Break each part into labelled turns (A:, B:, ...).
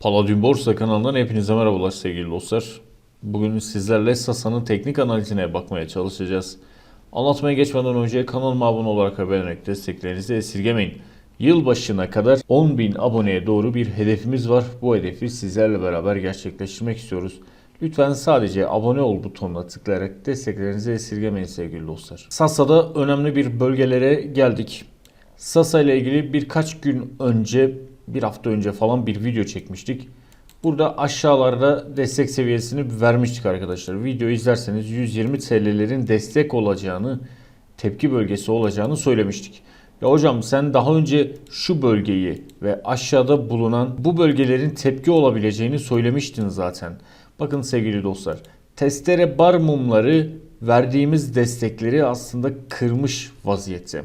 A: Palladium Borsa kanalından hepinize merhabalar sevgili dostlar. Bugün sizlerle Sasa'nın teknik analizine bakmaya çalışacağız. Anlatmaya geçmeden önce kanalıma abone olarak ve beğenerek desteklerinizi esirgemeyin. Yılbaşına kadar 10.000 aboneye doğru bir hedefimiz var. Bu hedefi sizlerle beraber gerçekleştirmek istiyoruz. Lütfen sadece abone ol butonuna tıklayarak desteklerinizi esirgemeyin sevgili dostlar. Sasa'da önemli bir bölgelere geldik. Sasa ile ilgili birkaç gün önce, bir hafta önce falan bir video çekmiştik. Burada aşağılarda destek seviyesini vermiştik arkadaşlar. Videoyu izlerseniz 120 TL'lerin destek olacağını, tepki bölgesi olacağını söylemiştik. Ya hocam sen daha önce şu bölgeyi ve aşağıda bulunan bu bölgelerin tepki olabileceğini söylemiştin zaten. Bakın sevgili dostlar, testere bar mumları verdiğimiz destekleri aslında kırmış vaziyette.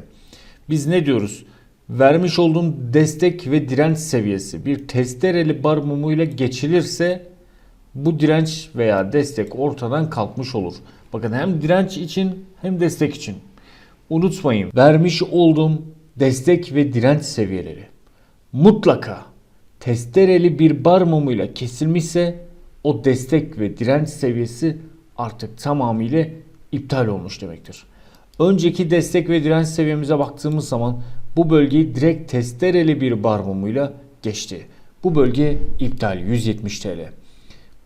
A: Biz ne diyoruz? Vermiş olduğum destek ve direnç seviyesi bir testereli bar mumuyla geçilirse bu direnç veya destek ortadan kalkmış olur. Bakın hem direnç için hem destek için. Unutmayın vermiş olduğum destek ve direnç seviyeleri mutlaka testereli bir bar mumuyla kesilmişse o destek ve direnç seviyesi artık tamamıyla iptal olmuş demektir. Önceki destek ve direnç seviyemize baktığımız zaman bu bölgeyi direkt testereli bir bar mumuyla geçti. Bu bölge iptal 170 TL.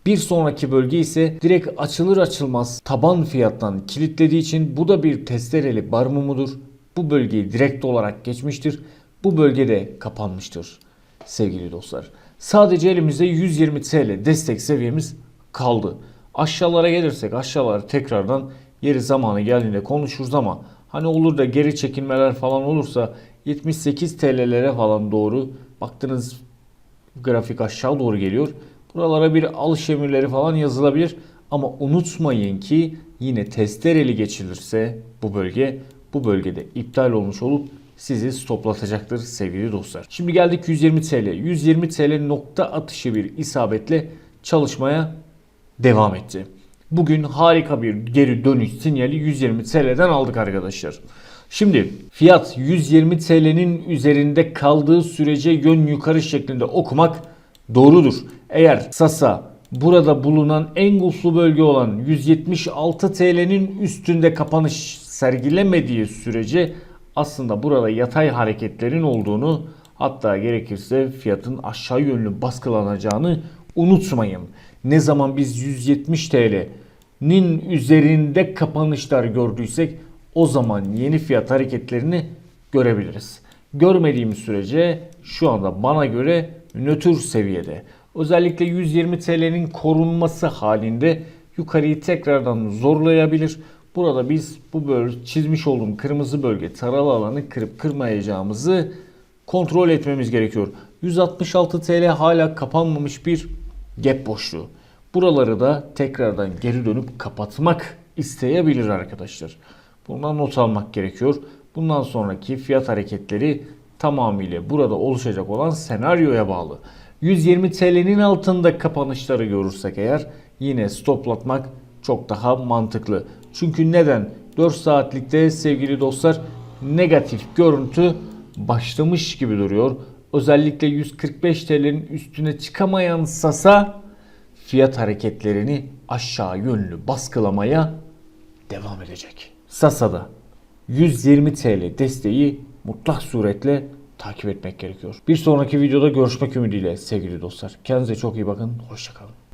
A: Bir sonraki bölge ise direkt açılır açılmaz taban fiyattan kilitlediği için bu da bir testereli bar mumudur. Bu bölgeyi direkt olarak geçmiştir. Bu bölgede kapanmıştır sevgili dostlar. Sadece elimizde 120 TL destek seviyemiz kaldı. Aşağılara gelirsek aşağılara tekrardan yeri zamanı geldiğinde konuşuruz ama hani olur da geri çekilmeler falan olursa 78 TL'lere falan doğru baktınız grafik aşağı doğru geliyor. Buralara bir alış emirleri falan yazılabilir. Ama unutmayın ki yine testereli geçilirse bu bölge bu bölgede iptal olmuş olup sizi stoplatacaktır sevgili dostlar. Şimdi geldik 120 TL. 120 TL nokta atışı bir isabetle çalışmaya devam etti. Bugün harika bir geri dönüş sinyali 120 TL'den aldık arkadaşlar. Şimdi fiyat 120 TL'nin üzerinde kaldığı sürece yön yukarı şeklinde okumak doğrudur. Eğer Sasa burada bulunan en güçlü bölge olan 176 TL'nin üstünde kapanış sergilemediği sürece aslında burada yatay hareketlerin olduğunu hatta gerekirse fiyatın aşağı yönlü baskılanacağını unutmayın. Ne zaman biz 170 TL'nin üzerinde kapanışlar gördüysek o zaman yeni fiyat hareketlerini görebiliriz. Görmediğimiz sürece şu anda bana göre nötr seviyede. Özellikle 120 TL'nin korunması halinde yukarıyı tekrardan zorlayabilir. Burada biz bu bölge çizmiş olduğum kırmızı bölge taralı alanı kırıp kırmayacağımızı kontrol etmemiz gerekiyor. 166 TL hala kapanmamış bir gap boşluğu. Buraları da tekrardan geri dönüp kapatmak isteyebilir arkadaşlar. Bundan not almak gerekiyor. Bundan sonraki fiyat hareketleri tamamıyla burada oluşacak olan senaryoya bağlı. 120 TL'nin altında kapanışları görürsek eğer yine stoplatmak çok daha mantıklı. Çünkü neden? 4 saatlikte sevgili dostlar negatif görüntü başlamış gibi duruyor. Özellikle 145 TL'nin üstüne çıkamayan Sasa fiyat hareketlerini aşağı yönlü baskılamaya devam edecek. Sasa'da 120 TL desteği mutlak suretle takip etmek gerekiyor. Bir sonraki videoda görüşmek ümidiyle sevgili dostlar. Kendinize çok iyi bakın. Hoşçakalın.